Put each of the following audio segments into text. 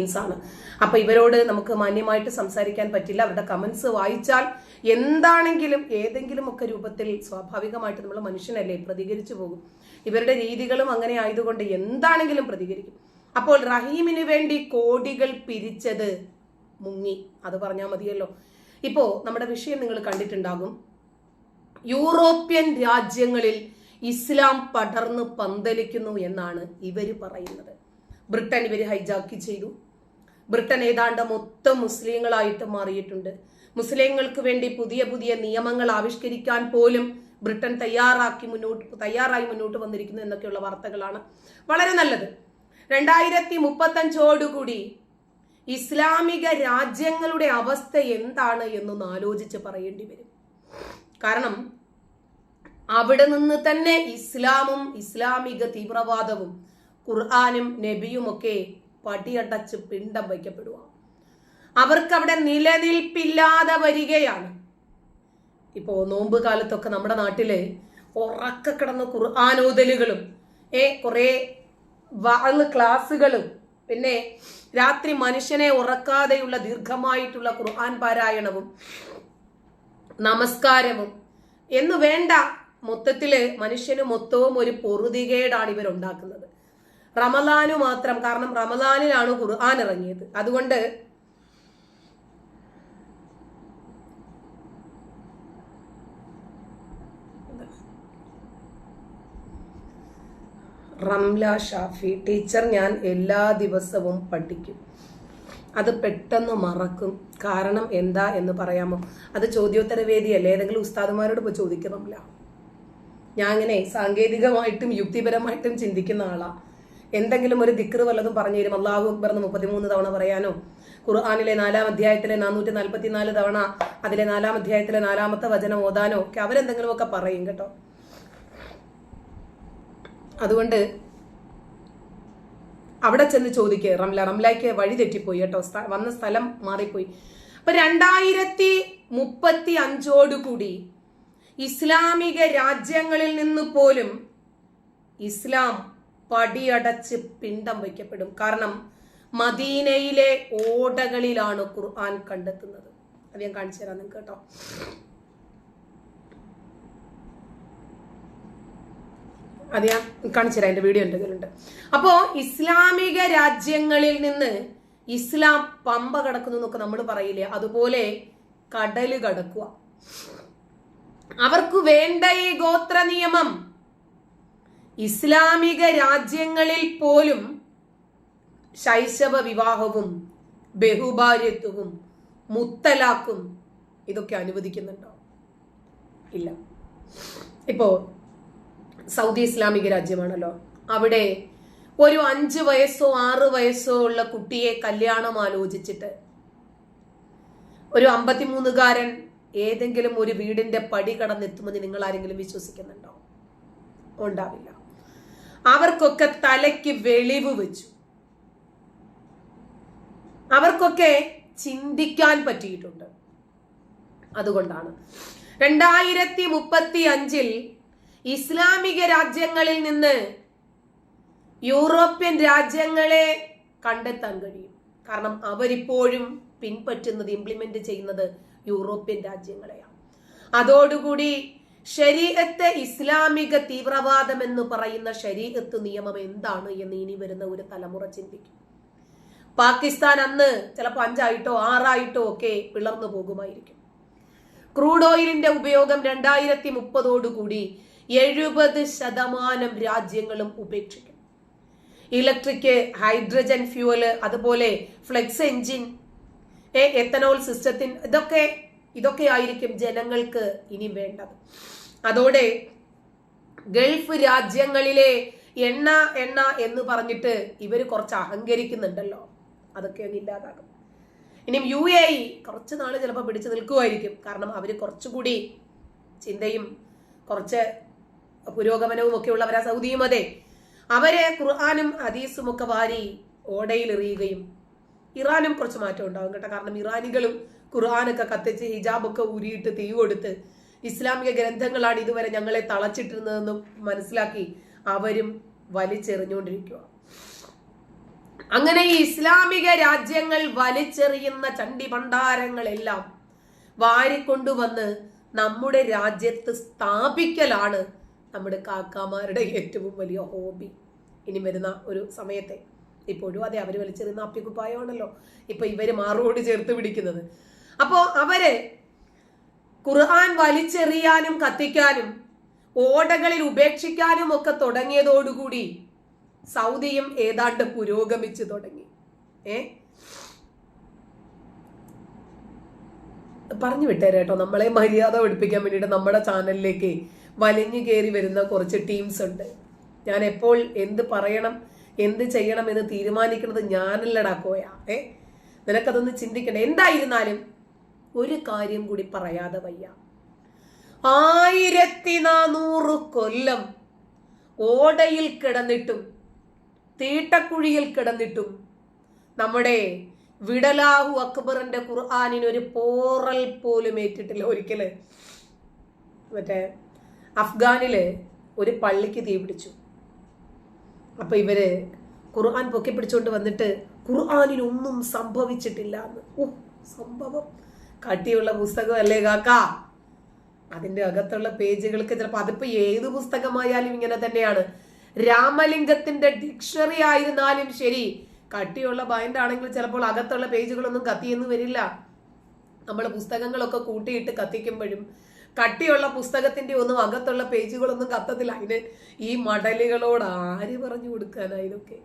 ആണ്. അപ്പൊ ഇവരോട് നമുക്ക് മാന്യമായിട്ട് സംസാരിക്കാൻ പറ്റില്ല. അവരുടെ കമന്റ്സ് വായിച്ചാൽ എന്താണെങ്കിലും ഏതെങ്കിലും ഒക്കെ രൂപത്തിൽ സ്വാഭാവികമായിട്ട് നമ്മൾ മനുഷ്യനല്ലേ പ്രതികരിച്ചു പോകും. ഇവരുടെ രീതികളും അങ്ങനെ ആയതുകൊണ്ട് എന്താണെങ്കിലും പ്രതികരിക്കും. അപ്പോൾ റഹീമിന് വേണ്ടി കോടികൾ പിരിച്ചത് മുങ്ങി. അത് പറഞ്ഞാൽ മതിയല്ലോ. ഇപ്പോ നമ്മുടെ വിഷയം നിങ്ങൾ കണ്ടിട്ടുണ്ടാകും. യൂറോപ്യൻ രാജ്യങ്ങളിൽ ഇസ്ലാം പടർന്ന് പന്തലിക്കുന്നു എന്നാണ് ഇവർ പറയുന്നത്. ബ്രിട്ടൻ ഇവർ ഹൈജാക്കി ചെയ്തു. ബ്രിട്ടൻ ഏതാണ്ട് മൊത്തം മുസ്ലിങ്ങളായിട്ട് മാറിയിട്ടുണ്ട്. മുസ്ലിങ്ങൾക്ക് വേണ്ടി പുതിയ പുതിയ നിയമങ്ങൾ ആവിഷ്കരിക്കാൻ പോലും ബ്രിട്ടൻ തയ്യാറാക്കി മുന്നോട്ട് തയ്യാറായി മുന്നോട്ട് വന്നിരിക്കുന്നു എന്നൊക്കെയുള്ള വാർത്തകളാണ്. വളരെ നല്ലത്. രണ്ടായിരത്തി മുപ്പത്തഞ്ചോടുകൂടി ഇസ്ലാമിക രാജ്യങ്ങളുടെ അവസ്ഥ എന്താണ് എന്നൊന്ന് ആലോചിച്ച് പറയേണ്ടി വരും. കാരണം അവിടെ നിന്ന് തന്നെ ഇസ്ലാമും ഇസ്ലാമിക തീവ്രവാദവും ഖുർആാനും നബിയുമൊക്കെ പടിയടച്ച് പിണ്ടം വയ്ക്കപ്പെടുക അവർക്ക് അവിടെ നിലനിൽപ്പില്ലാതെ വരികയാണ്. ഇപ്പോ നോമ്പ് കാലത്തൊക്കെ നമ്മുടെ നാട്ടിൽ ഉറക്ക കിടന്ന ഖുർആാനോദലുകളും ഏ കുറെ വാൾ ക്ലാസ്സുകളും പിന്നെ രാത്രി മനുഷ്യനെ ഉറക്കാതെയുള്ള ദീർഘമായിട്ടുള്ള ഖുർആൻ പാരായണവും നമസ്കാരവും എന്ന് വേണ്ട മൊത്തത്തിൽ മനുഷ്യന് മൊത്തവും ഒരു പൊറുതികേടാണ് ഇവർ ഉണ്ടാക്കുന്നത് റമലാനു മാത്രം കാരണം റമലാനിലാണ് ഖുർആൻ ഇറങ്ങിയത്. അതുകൊണ്ട് റംല ഷാഫി ടീച്ചർ ഞാൻ എല്ലാ ദിവസവും പഠിക്കും. അത് പെട്ടെന്ന് മറക്കും. കാരണം എന്താ എന്ന് പറയാമോ? അത് ചോദ്യോത്തര വേദിയല്ലേ ഏതെങ്കിലും ഉസ്താദുമാരോട് പോയി ചോദിക്കണമില്ല ഞാൻ അങ്ങനെ സാങ്കേതികമായിട്ടും യുക്തിപരമായിട്ടും ചിന്തിക്കുന്ന ആളാ. എന്തെങ്കിലും ഒരു ദിക്റ് വല്ലതും പറഞ്ഞു തരും. അള്ളാഹു അക്ബർ എന്ന് മുപ്പത്തിമൂന്ന് തവണ പറയാനോ? ഖുർആാനിലെ നാലാം അധ്യായത്തിലെ നാനൂറ്റി നാൽപ്പത്തിനാല് തവണ അതിലെ നാലാം അധ്യായത്തിലെ നാലാമത്തെ വചനം ഓതാനോ ഒക്കെ അവരെന്തെങ്കിലുമൊക്കെ പറയും കേട്ടോ. അതുകൊണ്ട് അവിടെ ചെന്ന് ചോദിക്കുക റംല റംലയ്ക്ക് വഴി തെറ്റിപ്പോയി കേട്ടോ. വന്ന സ്ഥലം മാറിപ്പോയി. അപ്പൊ രണ്ടായിരത്തി മുപ്പത്തി അഞ്ചോടുകൂടി ഇസ്ലാമിക രാജ്യങ്ങളിൽ നിന്ന് പോലും ഇസ്ലാം പടിയടച്ച് പിണ്ടം വയ്ക്കപ്പെടും. കാരണം മദീനയിലെ ഓടകളിലാണ് ഖുർആൻ കണ്ടെത്തുന്നത്. അത് ഞാൻ കാണിച്ചു തരാം നിങ്ങൾക്ക് കേട്ടോ. അത് ഞാൻ കാണിച്ചു തരാം എന്റെ വീഡിയോ എന്റെ കയ്യിലുണ്ട്. അപ്പോ ഇസ്ലാമിക രാജ്യങ്ങളിൽ നിന്ന് ഇസ്ലാം പമ്പ കടക്കുന്നു എന്നൊക്കെ നമ്മൾ പറയില്ലേ? അതുപോലെ കടൽ കടക്കുക. അവർക്ക് വേണ്ട ഈ ഗോത്ര നിയമം ഇസ്ലാമിക രാജ്യങ്ങളിൽ പോലും ശൈശവ വിവാഹവും ബഹുഭാര്യത്വവും മുത്തലാക്കും ഇതൊക്കെ അനുവദിക്കുന്നുണ്ടോ? ഇല്ല. ഇപ്പോ സൗദി ഇസ്ലാമിക രാജ്യമാണല്ലോ. അവിടെ ഒരു അഞ്ച് വയസ്സോ ആറ് വയസ്സോ ഉള്ള കുട്ടിയെ കല്യാണം ആലോചിച്ചിട്ട് ഒരു അമ്പത്തിമൂന്നുകാരൻ ഏതെങ്കിലും ഒരു വീടിന്റെ പടി കടന്നെത്തുമെന്ന് നിങ്ങൾ ആരെങ്കിലും വിശ്വസിക്കുന്നുണ്ടോ? ഉണ്ടാവില്ല. അവർക്കൊക്കെ തലയ്ക്ക് വെളിവ് വെച്ചു. അവർക്കൊക്കെ ചിന്തിക്കാൻ പറ്റിയിട്ടുണ്ട്. അതുകൊണ്ടാണ്. രണ്ടായിരത്തി മുപ്പത്തി അഞ്ചിൽ ഇസ്ലാമിക രാജ്യങ്ങളിൽ നിന്ന് യൂറോപ്യൻ രാജ്യങ്ങളെ കണ്ടെത്താൻ കഴിയും. കാരണം അവരിപ്പോഴും പിൻപറ്റുന്നത് ഇംപ്ലിമെന്റ് ചെയ്യുന്നത് യൂറോപ്യൻ രാജ്യങ്ങളെയാണ്. അതോടുകൂടി ശരീരത്തെ ഇസ്ലാമിക തീവ്രവാദം എന്ന് പറയുന്ന ശരീരത്ത് നിയമം എന്താണ് എന്ന് ഇനി വരുന്ന ഒരു തലമുറ ചിന്തിക്കും. പാകിസ്ഥാൻ അന്ന് ചിലപ്പോൾ അഞ്ചായിട്ടോ ആറായിട്ടോ ഒക്കെ പിളർന്നു പോകുമായിരിക്കും. ക്രൂഡ് ഓയിലിന്റെ ഉപയോഗം രണ്ടായിരത്തി മുപ്പതോടുകൂടി എഴുപത് ശതമാനം രാജ്യങ്ങളും ഉപേക്ഷിക്കും. ഇലക്ട്രിക് ഹൈഡ്രജൻ ഫ്യൂവൽ അതുപോലെ ഫ്ലെക്സ് എഞ്ചിൻ എത്തനോൾ സിസ്റ്റത്തിൻ ഇതൊക്കെ ഇതൊക്കെ ആയിരിക്കും ജനങ്ങൾക്ക് ഇനി വേണ്ടത്. അതോടെ ഗൾഫ് രാജ്യങ്ങളിലെ എണ്ണ എണ്ണ എന്ന് പറഞ്ഞിട്ട് ഇവർ കുറച്ച് അഹങ്കരിക്കുന്നുണ്ടല്ലോ. അതൊക്കെ അങ്ങ് ഇല്ലാതാകും ഇനിയും യു എ ഇ കുറച്ച് നാൾ ചിലപ്പോൾ പിടിച്ചു നിൽക്കുമായിരിക്കും കാരണം അവർ കുറച്ചുകൂടി ചിന്തയും കുറച്ച് പുരോഗമനവും ഒക്കെ ഉള്ളവരാ സൗദിയും അതെ. അവരെ ഖുർആാനും ഹദീസും ഒക്കെ വാരി ഓടയിൽ എറിയുകയും ഇറാനും കുറച്ച് മാറ്റം ഉണ്ടാകും കേട്ടോ. കാരണം ഇറാനികളും ഖുർആാനൊക്കെ കത്തിച്ച് ഹിജാബൊക്കെ ഊരിയിട്ട് തീ കൊടുത്ത് ഇസ്ലാമിക ഗ്രന്ഥങ്ങളാണ് ഇതുവരെ ഞങ്ങളെ തളച്ചിട്ടിരുന്നതെന്ന് മനസ്സിലാക്കി അവരും വലിച്ചെറിഞ്ഞുകൊണ്ടിരിക്കുക. അങ്ങനെ ഈ ഇസ്ലാമിക രാജ്യങ്ങൾ വലിച്ചെറിയുന്ന ചണ്ടി ഭണ്ഡാരങ്ങളെല്ലാം വാരിക്കൊണ്ടുവന്ന് നമ്മുടെ രാജ്യത്ത് സ്ഥാപിക്കലാണ് നമ്മുടെ കാക്കാമാരുടെ ഏറ്റവും വലിയ ഹോബി. ഇനി വരുന്ന ഒരു സമയത്തെ ഇപ്പോഴും അതെ അവർ വലിച്ചെറിയുന്ന അപ്പിക്കുപ്പായമാണല്ലോ. ഇപ്പൊ ഇവർ മാറോട് ചേർത്ത് പിടിക്കുന്നത്. അപ്പോ അവർ ഖുർആൻ വലിച്ചെറിയാനും കത്തിക്കാനും ഓടകളിൽ ഉപേക്ഷിക്കാനും ഒക്കെ തുടങ്ങിയതോടുകൂടി സൗദിയും ഏതാണ്ട് പുരോഗമിച്ചു തുടങ്ങി. ഏ? പറഞ്ഞു വിട്ടേരെ കേട്ടോ. നമ്മളെ മര്യാദ പഠിപ്പിക്കാൻ വേണ്ടിയിട്ട് നമ്മുടെ ചാനലിലേക്ക് വലിഞ്ഞു കയറി വരുന്ന കുറച്ച് ടീംസ് ഉണ്ട്. ഞാൻ എപ്പോൾ എന്ത് പറയണം എന്ത് ചെയ്യണം എന്ന് തീരുമാനിക്കുന്നത് ഞാനല്ലടാ കോയ. ഏ? നിനക്കതൊന്ന് ചിന്തിക്കണ്ട. എന്തായിരുന്നാലും ഒരു കാര്യം കൂടി പറയാതെ വയ്യ. ആയിരത്തി നാനൂറ് കൊല്ലം ഓടയിൽ കിടന്നിട്ടും തീട്ടക്കുഴിയിൽ കിടന്നിട്ടും നമ്മുടെ വിടലാഹു അക്ബറിന്റെ ഖുർആാനിന് ഒരു പോറൽ പോലും ഏറ്റിട്ടില്ല. ഒരിക്കൽ മറ്റേ അഫ്ഗാനിൽ ഒരു പള്ളിക്ക് തീ പിടിച്ചു. അപ്പൊ ഇവർ ഖുർആൻ പൊക്കി പിടിച്ചോണ്ട് വന്നിട്ട് ഖുർആാനിനൊന്നും സംഭവിച്ചിട്ടില്ല എന്ന്. ഓ സംഭവം. കട്ടിയുള്ള പുസ്തകമല്ലേ കാക്ക? അതിന്റെ അകത്തുള്ള പേജുകൾക്ക് ചിലപ്പോൾ അതിപ്പോ ഏത് പുസ്തകമായാലും ഇങ്ങനെ തന്നെയാണ്. രാമലിംഗത്തിന്റെ ഡിക്ഷണറി ആയിരുന്നാലും ശരി. കട്ടിയുള്ള ബൈൻഡ് ആണെങ്കിൽ ചിലപ്പോൾ അകത്തുള്ള പേജുകളൊന്നും കത്തിയെന്ന് വരില്ല. നമ്മൾ പുസ്തകങ്ങളൊക്കെ കൂട്ടിയിട്ട് കത്തിക്കുമ്പോഴും കട്ടിയുള്ള പുസ്തകത്തിന്റെ ഒന്നും അകത്തുള്ള പേജുകളൊന്നും കത്തത്തില്ല. അതിന് ഈ മടലുകളോട് ആര് പറഞ്ഞു കൊടുക്കാനാ ഇതൊക്കെ?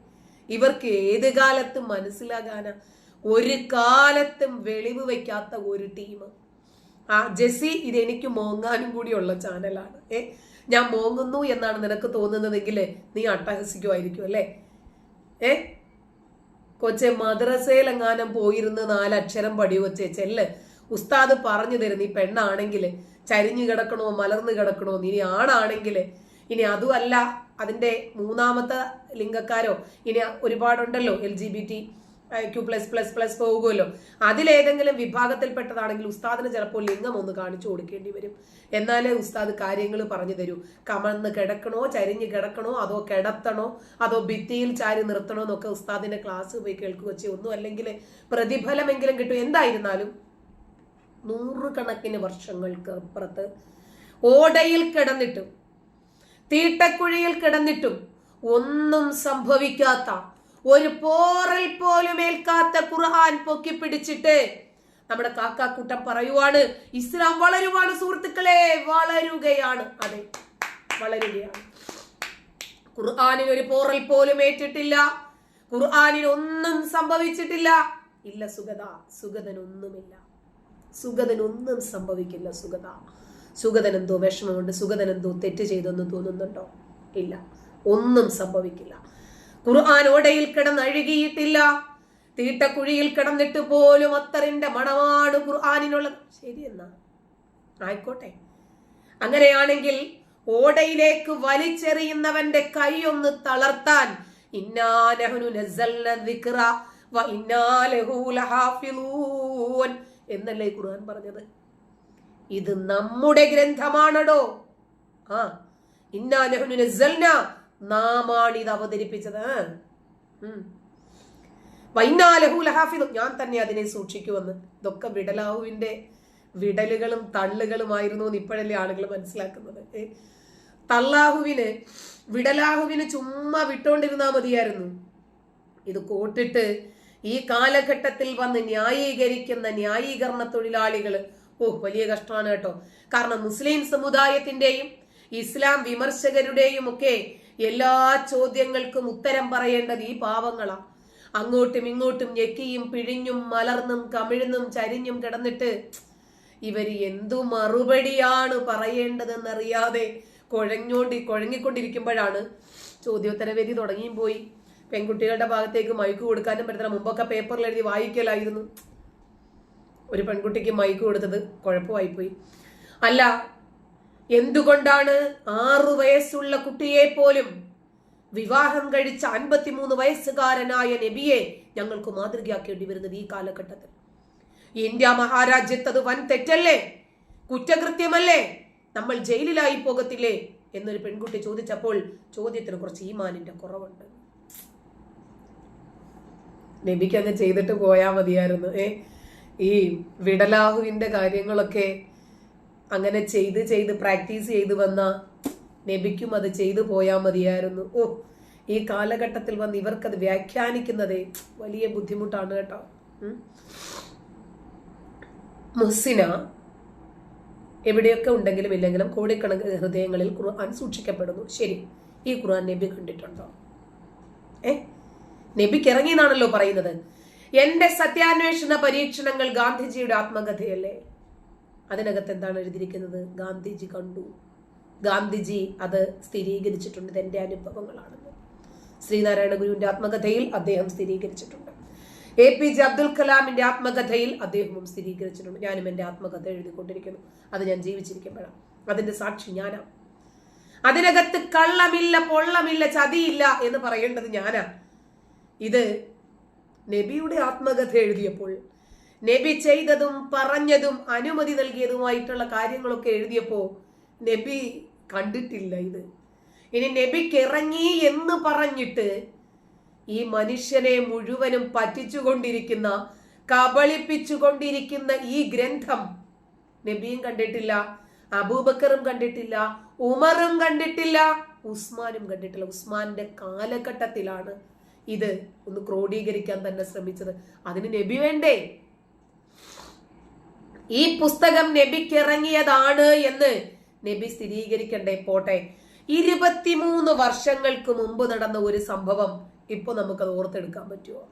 ഇവർക്ക് ഏത് കാലത്തും മനസ്സിലാകാനാ. ഒരു കാലത്തും വെളിവ് വയ്ക്കാത്ത ഒരു ടീം ആ ജെസ്സി ഇത് എനിക്ക് മോങ്ങാനും കൂടിയുള്ള ചാനലാണ് ഏ ഞാൻ മോങ്ങുന്നു എന്നാണ് നിനക്ക് തോന്നുന്നതെങ്കിൽ നീ അട്ടഹസിക്കുമായിരിക്കും അല്ലേ? ഏ കൊച്ചെ മദ്രസയിലെങ്ങാനും പോയിരുന്ന് നാലക്ഷരം പടി വെച്ചേ ചെല്ല് ഉസ്താദ് പറഞ്ഞു തരും നീ പെണ്ണാണെങ്കിൽ ചരിഞ്ഞു കിടക്കണോ മലർന്നു കിടക്കണോ? ഇനി ആണാണെങ്കിൽ ഇനി അതുമല്ല അതിന്റെ മൂന്നാമത്തെ ലിംഗക്കാരോ ഇനി ഒരുപാടുണ്ടല്ലോ L G B T Q plus plus plus പോകുമല്ലോ. അതിലേതെങ്കിലും വിഭാഗത്തിൽപ്പെട്ടതാണെങ്കിൽ ഉസ്താദിന് ചിലപ്പോൾ ലിംഗം ഒന്ന് കാണിച്ചു കൊടുക്കേണ്ടി വരും. എന്നാലേ ഉസ്താദ് കാര്യങ്ങൾ പറഞ്ഞു തരൂ. കമന്ന് കിടക്കണോ ചരിഞ്ഞ് കിടക്കണോ അതോ കിടത്തണോ അതോ ഭിത്തിയിൽ ചാരി നിർത്തണോ എന്നൊക്കെ ഉസ്താദിന്റെ ക്ലാസ് പോയി കേൾക്കുക ഒന്നും അല്ലെങ്കിൽ പ്രതിഫലമെങ്കിലും കിട്ടും. എന്തായിരുന്നാലും നൂറുകണക്കിന് വർഷങ്ങൾക്ക് അപ്പുറത്ത് ഓടയിൽ കിടന്നിട്ടും തീട്ടക്കുഴിയിൽ കിടന്നിട്ടും ഒന്നും സംഭവിക്കാത്ത ഒരു പോറൽ പോലും ഏൽക്കാത്ത ഖുർആൻ പൊക്കി പിടിച്ചിട്ട് നമ്മുടെ കാക്കാക്കൂട്ടം പറയുവാണ് ഇസ്ലാം വളരുവാണ് സുഹൃത്തുക്കളെ വളരുകയാണ്. അതെ വളരുകയാണ്. ഖുർആാനിന് ഒരു പോറൽ പോലും ഏറ്റിട്ടില്ല ഖുർആാനിന് ഒന്നും സംഭവിച്ചിട്ടില്ല. ഇല്ല സുഗത സുഗതനൊന്നുമില്ല. സുഗതനൊന്നും സംഭവിക്കില്ല സുഗത. സുഗതൻ എന്തോ വിഷമമുണ്ട് സുഗതൻ എന്തോ തെറ്റ് ചെയ്തെന്ന് തോന്നുന്നുണ്ടോ? ഇല്ല ഒന്നും സംഭവിക്കില്ല. ഖുർആൻ ഓടയിൽ കിടന്നഴുകിയിട്ടില്ല. തീട്ടക്കുഴിയിൽ കിടന്നിട്ട് പോലും അത്തറിന്റെ മണമാണ് ഖുർആാനിനുള്ളത്. ശരി എന്നാ. ആയിക്കോട്ടെ. അങ്ങനെയാണെങ്കിൽ ഓടയിലേക്ക് വലിച്ചെറിയുന്നവന്റെ കൈ ഒന്ന് തളർത്താൻ എന്നല്ലേ ഖുർആൻ പറഞ്ഞത്? ഇത് നമ്മുടെ ഗ്രന്ഥമാണടോ. ആ. ഇന്നാ നെഹ്നു നസ്സൽന നാമാണ് ഇത് അവതരിപ്പിച്ചത് വൈനാലഹുലഹാഫിദ് ഞാൻ തന്നെ അതിനെ സൂക്ഷിക്കുമെന്ന് ഇതൊക്കെ വിടലാഹുവിന്റെ വിടലുകളും തള്ളുകളുമായിരുന്നു എന്ന് ഇപ്പോഴല്ലേ ആളുകൾ മനസ്സിലാക്കുന്നത്? തള്ളാഹുവിന് വിടലാഹുവിന് ചുമ്മാ വിട്ടോണ്ടിരുന്നാ മതിയായിരുന്നു. ഇത് കോട്ടിട്ട് ഈ കാലഘട്ടത്തിൽ വന്ന് ന്യായീകരിക്കുന്ന ന്യായീകരണ തൊഴിലാളികൾ ഓ വലിയ കഷ്ടമാണ് കേട്ടോ. കാരണം മുസ്ലിം സമുദായത്തിന്റെയും ഇസ്ലാം വിമർശകരുടെയും ഒക്കെ എല്ലാ ചോദ്യങ്ങൾക്കും ഉത്തരം പറയേണ്ടത് ഈ പാവങ്ങളാ. അങ്ങോട്ടും ഇങ്ങോട്ടും ഞെക്കിയും പിഴിഞ്ഞും മലർന്നും കമിഴ്ന്നും ചരിഞ്ഞും കിടന്നിട്ട് ഇവർ എന്തു മറുപടിയാണ് പറയേണ്ടതെന്നറിയാതെ കുഴഞ്ഞോണ്ടി കുഴങ്ങിക്കൊണ്ടിരിക്കുമ്പോഴാണ് ചോദ്യോത്തരവേദി തുടങ്ങിയും പോയി. പെൺകുട്ടികളുടെ ഭാഗത്തേക്ക് മൈക്ക് കൊടുക്കാനും പറ്റത്തില്ല. മുമ്പൊക്കെ പേപ്പറിൽ എഴുതി വായിക്കലായിരുന്നു. ഒരു പെൺകുട്ടിക്ക് മൈക്ക് കൊടുത്തത് കുഴപ്പമായിപ്പോയി. അല്ല എന്തുകൊണ്ടാണ് ആറു വയസ്സുള്ള കുട്ടിയെ പോലും വിവാഹം കഴിച്ച അൻപത്തിമൂന്ന് വയസ്സുകാരനായ നബിയെ ഞങ്ങൾക്ക് മാതൃകയാക്കേണ്ടി വരുന്നത് ഈ കാലഘട്ടത്തിൽ? ഇന്ത്യ മഹാരാജ്യത്ത് അത് വൻ തെറ്റല്ലേ? കുറ്റകൃത്യമല്ലേ? നമ്മൾ ജയിലിലായി പോകത്തില്ലേ? എന്നൊരു പെൺകുട്ടി ചോദിച്ചപ്പോൾ ചോദ്യത്തിന് കുറച്ച് ഈമാനിന്റെ കുറവുണ്ട്. നബിക്ക് അങ്ങ് ചെയ്തിട്ട് പോയാൽ മതിയായിരുന്നു. ഏ ഈ വിടലാഹുവിന്റെ കാര്യങ്ങളൊക്കെ അങ്ങനെ ചെയ്ത് ചെയ്ത് പ്രാക്ടീസ് ചെയ്ത് വന്ന നബിക്കും അത് ചെയ്തു പോയാൽ മതിയായിരുന്നു. ഓ ഈ കാലഘട്ടത്തിൽ വന്ന് ഇവർക്കത് വ്യാഖ്യാനിക്കുന്നതേ വലിയ ബുദ്ധിമുട്ടാണ് കേട്ടോ. മുസിന എവിടെയൊക്കെ ഉണ്ടെങ്കിലും ഇല്ലെങ്കിലും കോടിക്കണക്കിന് ഹൃദയങ്ങളിൽ ഖുർആൻ സൂക്ഷിക്കപ്പെടുന്നു. ശരി ഈ ഖുർആൻ നബി കണ്ടിട്ടുണ്ടോ? ഏ? നബിക്ക് ഇറങ്ങി എന്നാണല്ലോ പറയുന്നത്. എന്റെ സത്യാന്വേഷണ പരീക്ഷണങ്ങൾ ഗാന്ധിജിയുടെ ആത്മകഥയല്ലേ? അതിനകത്ത് എന്താണ് എഴുതിയിരിക്കുന്നത്? ഗാന്ധിജി കണ്ടു. ഗാന്ധിജി അത് സ്ഥിരീകരിച്ചിട്ടുണ്ട് ഇത് എന്റെ അനുഭവങ്ങളാണെന്ന്. ശ്രീനാരായണ ഗുരുവിന്റെ ആത്മകഥയിൽ അദ്ദേഹം സ്ഥിരീകരിച്ചിട്ടുണ്ട്. എ പി ജെ അബ്ദുൽ കലാമിന്റെ ആത്മകഥയിൽ അദ്ദേഹവും സ്ഥിരീകരിച്ചിട്ടുണ്ട്. ഞാനും എന്റെ ആത്മകഥ എഴുതിക്കൊണ്ടിരിക്കുന്നു. അത് ഞാൻ ജീവിച്ചിരിക്കുമ്പോഴാണ്. അതിന്റെ സാക്ഷി ഞാനാ. അതിനകത്ത് കള്ളമില്ല പൊള്ളമില്ല ചതിയില്ല എന്ന് പറയേണ്ടത് ഞാനാ. ഇത് നബിയുടെ ആത്മകഥ എഴുതിയപ്പോൾ നബി ചെയ്തതും പറഞ്ഞതും അനുമതി നൽകിയതുമായിട്ടുള്ള കാര്യങ്ങളൊക്കെ എഴുതിയപ്പോ നബി കണ്ടിട്ടില്ല ഇത്. ഇനി നബിക്ക് ഇറങ്ങി എന്ന് പറഞ്ഞിട്ട് ഈ മനുഷ്യനെ മുഴുവനും പറ്റിച്ചുകൊണ്ടിരിക്കുന്ന കബളിപ്പിച്ചുകൊണ്ടിരിക്കുന്ന ഈ ഗ്രന്ഥം നബിയും കണ്ടിട്ടില്ല അബൂബക്കറും കണ്ടിട്ടില്ല ഉമറും കണ്ടിട്ടില്ല ഉസ്മാനും കണ്ടിട്ടില്ല. ഉസ്മാന്റെ കാലഘട്ടത്തിലാണ് ഇത് ഒന്ന് ക്രോഡീകരിക്കാൻ തന്നെ ശ്രമിച്ചത്. അതിന് നബി വേണ്ടേ? ഈ പുസ്തകം നബിക്ക് ഇറങ്ങിയതാണ് എന്ന് നബി സ്ഥിരീകരിക്കണ്ടേ പോട്ടെ. ഇരുപത്തിമൂന്ന് വർഷങ്ങൾക്ക് മുമ്പ് നടന്ന ഒരു സംഭവം ഇപ്പൊ നമുക്കത് ഓർത്തെടുക്കാൻ പറ്റുമോ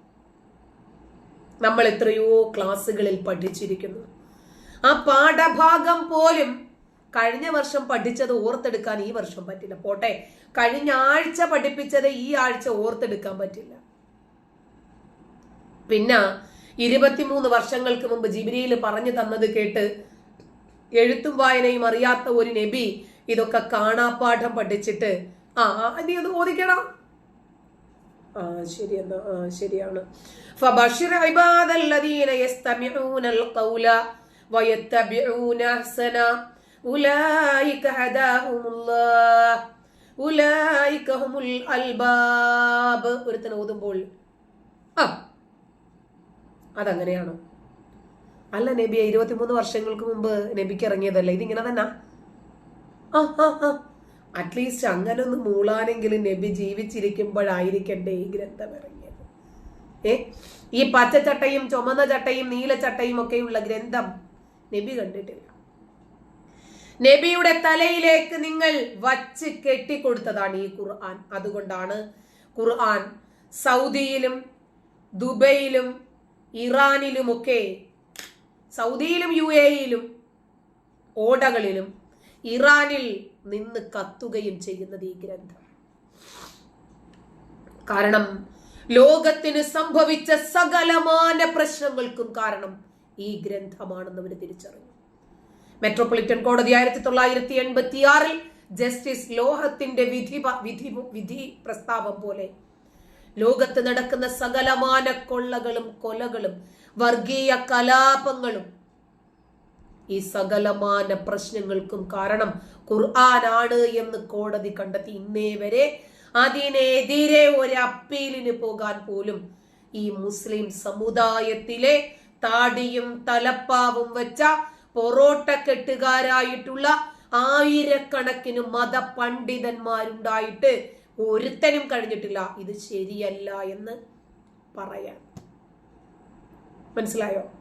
നമ്മൾ എത്രയോ ക്ലാസ്സുകളിൽ പഠിച്ചിരിക്കുന്നു. ആ പാഠഭാഗം പോലും കഴിഞ്ഞ വർഷം പഠിച്ചത് ഓർത്തെടുക്കാൻ ഈ വർഷം പറ്റില്ല പോട്ടെ. കഴിഞ്ഞ ആഴ്ച പഠിപ്പിച്ചത് ഈ ആഴ്ച ഓർത്തെടുക്കാൻ പറ്റില്ല. പിന്നെ ഇരുപത്തിമൂന്ന് വർഷങ്ങൾക്ക് മുമ്പ് ജിബിരിയിൽ പറഞ്ഞു തന്നത് കേട്ട് എഴുത്തും വായനയും അറിയാത്ത ഒരു നബി ഇതൊക്കെ കാണാപ്പാഠം പഠിച്ചിട്ട് ആ നീ അത് ഓദിക്കണം ആ ശരി എന്നാ ശരിയാണ്. ഫബഷിർ ഇബാദല്ലദീന യസ്തമിഊനൽ ഖൗല വയത്തബിഊന അഹ്സന. ഉലൈക ഹദാഹുമുല്ലാഹ്. ഉലൈക ഹുമുൽ അൽബാബ്. ഒരുത്തൻ ഓതുമ്പോൾ ആ അതങ്ങനെയാണോ? അല്ല നബി ഇരുപത്തിമൂന്ന് വർഷങ്ങൾക്ക് മുമ്പ് നബിക്ക് ഇറങ്ങിയതല്ല? ഇതിങ്ങനെ തന്നെ? അറ്റ്ലീസ്റ്റ് അങ്ങനെ ഒന്ന് മൂളാനെങ്കിലും നബി ജീവിച്ചിരിക്കുമ്പോഴായിരിക്കണ്ടേ ഈ ഗ്രന്ഥം ഇറങ്ങിയത്. ഏ? ഈ പച്ചച്ചട്ടയും ചുമന്ന ചട്ടയും നീലച്ചട്ടയും ഒക്കെയുള്ള ഗ്രന്ഥം നബി കണ്ടിട്ടില്ല. നബിയുടെ തലയിലേക്ക് നിങ്ങൾ വച്ച് കെട്ടിക്കൊടുത്തതാണ് ഈ ഖുർആൻ. അതുകൊണ്ടാണ് ഖുർആൻ സൗദിയിലും ദുബൈയിലും ഇറാനിലുമൊക്കെ സൗദിയിലും യു എയിലും ഓടകളിലും ഇറാനിൽ നിന്ന് കത്തുകയും ചെയ്യുന്നത് ഈ ഗ്രന്ഥം. കാരണം ലോകത്തിന് സംഭവിച്ച സകലമാന പ്രശ്നങ്ങൾക്കും കാരണം ഈ ഗ്രന്ഥമാണെന്ന് അവർ തിരിച്ചറിഞ്ഞു. മെട്രോപൊളിറ്റൻ കോടതി ആയിരത്തി തൊള്ളായിരത്തി എൺപത്തി ആറിൽ ജസ്റ്റിസ് ലോഹത്തിന്റെ വിധി വിധി വിധി പ്രസ്താവം പോലെ ലോകത്ത് നടക്കുന്ന സകലമാന കൊള്ളകളും കൊലകളും വർഗീയ കലാപങ്ങളും ഈ സകലമാന പ്രശ്നങ്ങൾക്കും കാരണം ഖുർആനാണ് എന്ന് കോടതി കണ്ടെത്തി. ഇന്നേ വരെ അതിനെതിരെ ഒരു അപ്പീലിന് പോകാൻ പോലും ഈ മുസ്ലിം സമുദായത്തിലെ താടിയും തലപ്പാവും വെച്ച പൊറോട്ട കെട്ടുകാരായിട്ടുള്ള ആയിരക്കണക്കിന് മതപണ്ഡിതന്മാരുണ്ടായിട്ട് ഒരുത്തനും കഴിഞ്ഞിട്ടില്ല. ഇത് ശരിയല്ല എന്ന് പറയാൻ. മനസ്സിലായോ?